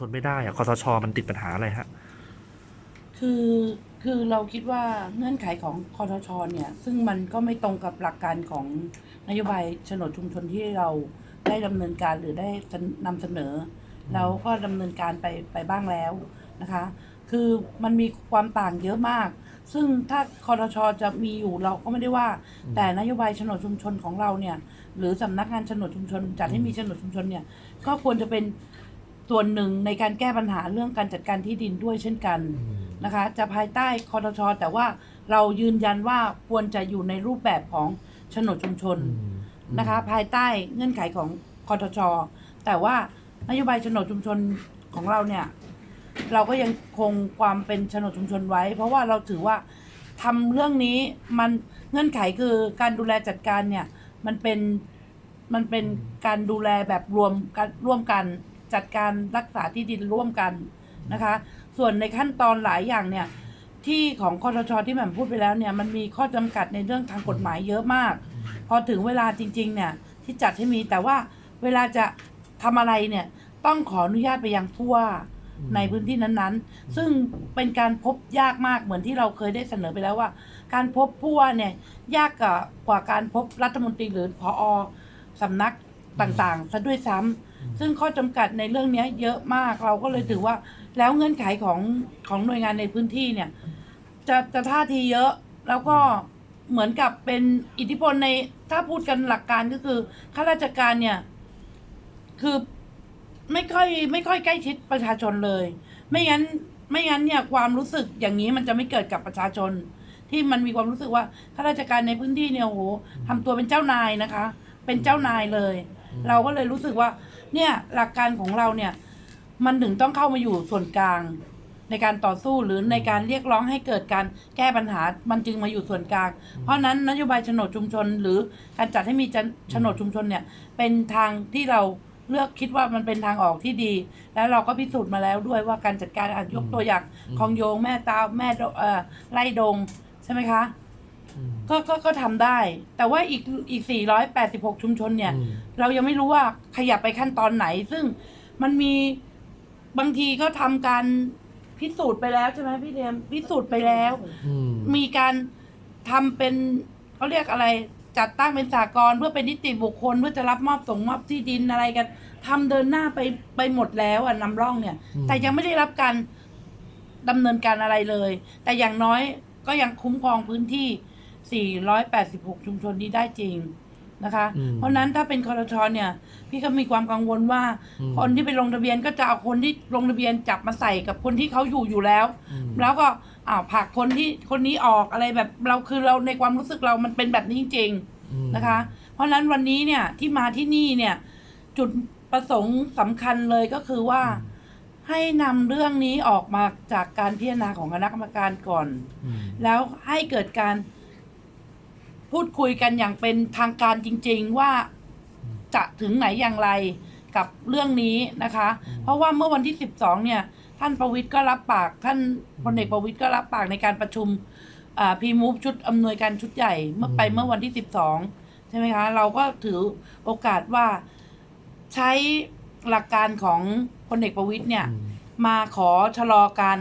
ชนไม่ได้อะคอสชอมันติดปัญหาอะไรฮะ คือคือเราคิดว่าเงื่อนไขของคอทชเนี่ย ซึ่งมันก็ไม่ตรงกับหลักการของนโยบายโฉนดชุมชนที่เราได้ดำเนินการหรือได้นำเสนอ แล้วก็ดำเนินการไปไปบ้างแล้วนะคะ คือมันมีความต่างเยอะมาก ซึ่งถ้าคอทชจะมีอยู่เราก็ไม่ได้ว่า แต่นโยบายโฉนดชุมชนของเราเนี่ย หรือสำนักงานโฉนดชุมชนจัดให้มีโฉนดชุมชนเนี่ย ก็ควรจะเป็น ส่วนหนึ่งในการแก้ปัญหาเรื่องการจัดการที่ดินด้วยเช่นกันนะคะ จะภายใต้คอทชแต่ว่าเรายืนยันว่าควรจะอยู่ในรูปแบบของโฉนดชุมชนนะคะ ภายใต้เงื่อนไขของคอทชแต่ว่านโยบายโฉนดชุมชนของเราเนี่ย เราก็ยังคงความเป็นโฉนดชุมชนไว้ เพราะว่าเราถือว่าทำเรื่องนี้มันเงื่อนไขคือการดูแลจัดการเนี่ย มันเป็นมันเป็นการดูแลแบบรวมกันร่วมกัน จัดการรักษาที่ดินร่วมกันนะคะ ส่วนในขั้นตอนหลายอย่างเนี่ยที่ของคอทชที่แหม่มพูดไปแล้วเนี่ยมันมีข้อจำกัดในเรื่องทางกฎหมายเยอะมาก พอถึงเวลาจริง ๆ เนี่ยที่จัดให้มีแต่ว่าเวลาจะทำอะไรเนี่ยต้องขออนุญาตไปยังผู้ว่าอืมในพื้นที่นั้นๆ ซึ่งเป็นการพบยากมากเหมือนที่เราเคยได้เสนอไปแล้วว่า การพบผู้ว่าเนี่ยยากกว่ากว่าการพบรัฐมนตรีหรือพอสำนัก ต่างๆซะด้วยซ้ำซึ่งข้อจำกัดในเรื่องเนี้ยเยอะมากเราก็เลยถือว่า แล้วเงื่อนไขของของหน่วยงานในพื้นที่เนี่ย จะจะท่าทีเยอะแล้วก็เหมือนกับเป็นอิทธิพลในถ้าพูดกันหลักการก็คือข้าราชการเนี่ย คือไม่ค่อยไม่ค่อยใกล้ชิดประชาชนเลย ไม่งั้นไม่งั้นเนี่ยความรู้สึกอย่างนี้มันจะไม่เกิดกับประชาชน ที่มันมีความรู้สึกว่าข้าราชการในพื้นที่เนี่ยโอ้โหทำตัวเป็นเจ้านายนะคะ เป็นเจ้านายเลย เราก็เลยรู้สึกว่า เนี่ยหลักการของเราเนี่ย มันถึงต้องเข้ามาอยู่ส่วนกลาง ในการต่อสู้หรือในการเรียกร้องให้เกิดการแก้ปัญหามันจึงมาอยู่ส่วนกลาง เพราะนั้นนโยบายโฉนดชุมชน หรือการจัดให้มีโฉนดชุมชนเนี่ย เป็นทางที่เราเลือกคิดว่ามันเป็นทางออกที่ดี แล้วเราก็พิสูจน์มาแล้วด้วยว่าการจัดการอะยกตัวอย่างคลองโยงแม่ตาแม่เออไร่ดงใช่ไหมคะ ก็ก็ก็ทำได้ แต่ว่าอีกอีก 486 ชุมชนเนี่ย อืม เรายังไม่รู้ว่าขยับไปขั้นตอนไหน ซึ่งมันมีบางทีก็ทำการพิสูจน์ไปแล้วใช่ไหมพี่เรียมพิสูจน์ไปแล้ว อืม มีการทำเป็นเขาเรียกอะไร จัดตั้งเป็นสากลเพื่อเป็นนิติบุคคลเพื่อจะรับมอบส่งมอบที่ดินอะไรกันทำเดินหน้าไปไปหมดแล้วอะนำร่องเนี่ยแต่ยังไม่ได้รับการดำเนินการอะไรเลย แต่อย่างน้อยก็ยังคุ้มครองพื้นที่ 486 ชุมชนนี้ได้จริงนะคะอืมเพราะฉะนั้นถ้าเป็นคอรชเนี่ย พี่ก็มีความกังวลว่าอืมคนที่ไปลงทะเบียนก็จะเอาคนที่ลงทะเบียนจับมาใส่กับคนที่เขาอยู่อยู่แล้วอืมแล้วก็อ้าวผลักคนที่คนนี้ออกอะไรแบบเราคือเราในความรู้สึกเรามันเป็นแบบนี้จริงอืมๆนะคะ เพราะฉะนั้นวันนี้เนี่ยที่มาที่นี่เนี่ย จุดประสงค์สำคัญเลยก็คือว่าให้นำเรื่องนี้ออกมาจากการพิจารณาของคณะกรรมการก่อนอืมแล้วให้เกิดการ พูดคุยกันอย่างเป็นทางการจริง ๆ ว่าจะถึงไหนอย่างไรกับเรื่องนี้นะคะ เพราะว่าเมื่อวันที่ 12 เนี่ย ท่านประวิทย์ก็รับปาก ท่านพลเอกประวิทย์ก็รับปากในการประชุมพีมูฟชุดอำนวยการชุดใหญ่เมื่อไปเมื่อวันที่ 12 ใช่ไหมคะ เราก็ถือโอกาสว่าใช้หลักการของพลเอกประวิทย์เนี่ยอืมมาขอชะลอการ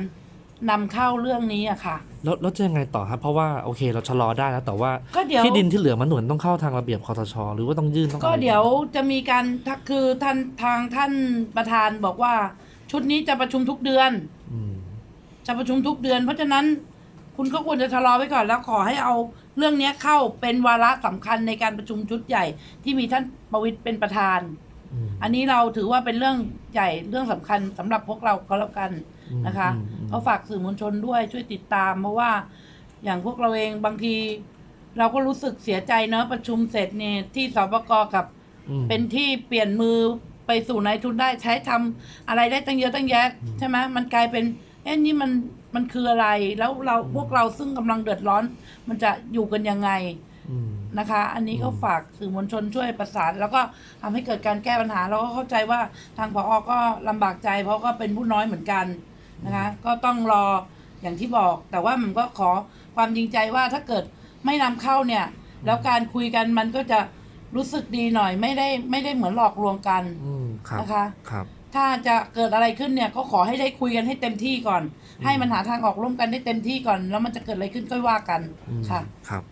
นำเข้าเรื่องนี้อะค่ะ แล้วแล้วจะยังไงต่อครับเพราะว่าโอเคเราชะลอได้แล้วแต่ว่าก็เดี๋ยว ที่ดินที่เหลือมันหนุนต้องเข้าทางระเบียบคอสชหรือว่าต้องยื่นต้องก็อะไร เดี๋ยวจะมีการทักคือท่านทางท่านประธานบอกว่า ชุดนี้จะประชุมทุกเดือน อืมจะประชุมทุกเดือน เพราะฉะนั้นคุณก็ควรจะชะลอไว้ก่อนแล้วขอให้เอาเรื่องนี้เข้าเป็นวาระสำคัญในการประชุมชุดใหญ่ ที่มีท่านประวิตรเป็นประธาน อืมอันนี้เราถือว่าเป็นเรื่องใหญ่เรื่องสำคัญสำหรับพวกเราก็แล้วกันอืมนะคะ อืมอืม ก็ฝากสื่อมวลชนด้วยช่วยติดตาม เพราะว่าอย่างพวกเราเองบางที เราก็รู้สึกเสียใจเนอะประชุมเสร็จเนี่ยที่สบกกับ อืม เป็นที่เปลี่ยนมือไปสู่นายทุนได้ใช้ทำอะไรได้ตั้งเยอะตั้งแยะ ใช่ไหมมันกลายเป็นเอ๊ะนี่มันมันคืออะไรแล้วเราพวกเราซึ่งกำลังเดือดร้อน มันจะอยู่กันยังไง อืม นะคะ อันนี้ก็อืมฝากสื่อมวลชนช่วยประสาน แล้วก็ทำให้เกิดการแก้ปัญหา เราก็เข้าใจว่าทางพอก็ลำบากใจ เพราะก็เป็นผู้น้อยเหมือนกัน นะคะก็ต้องรออย่างที่บอก แต่ว่ามันก็ขอความจริงใจว่าถ้าเกิดไม่นำเข้าเนี่ย แล้วการคุยกันมันก็จะรู้สึกดีหน่อยไม่ได้ไม่ได้เหมือนหลอกลวงกันอืมครับนะคะครับ ถ้าจะเกิดอะไรขึ้นเนี่ยก็ขอให้ได้คุยกันให้เต็มที่ก่อน ให้มันหาทางออกร่วมกันได้เต็มที่ก่อน แล้วมันจะเกิดอะไรขึ้นก็ว่ากันอืมค่ะครับ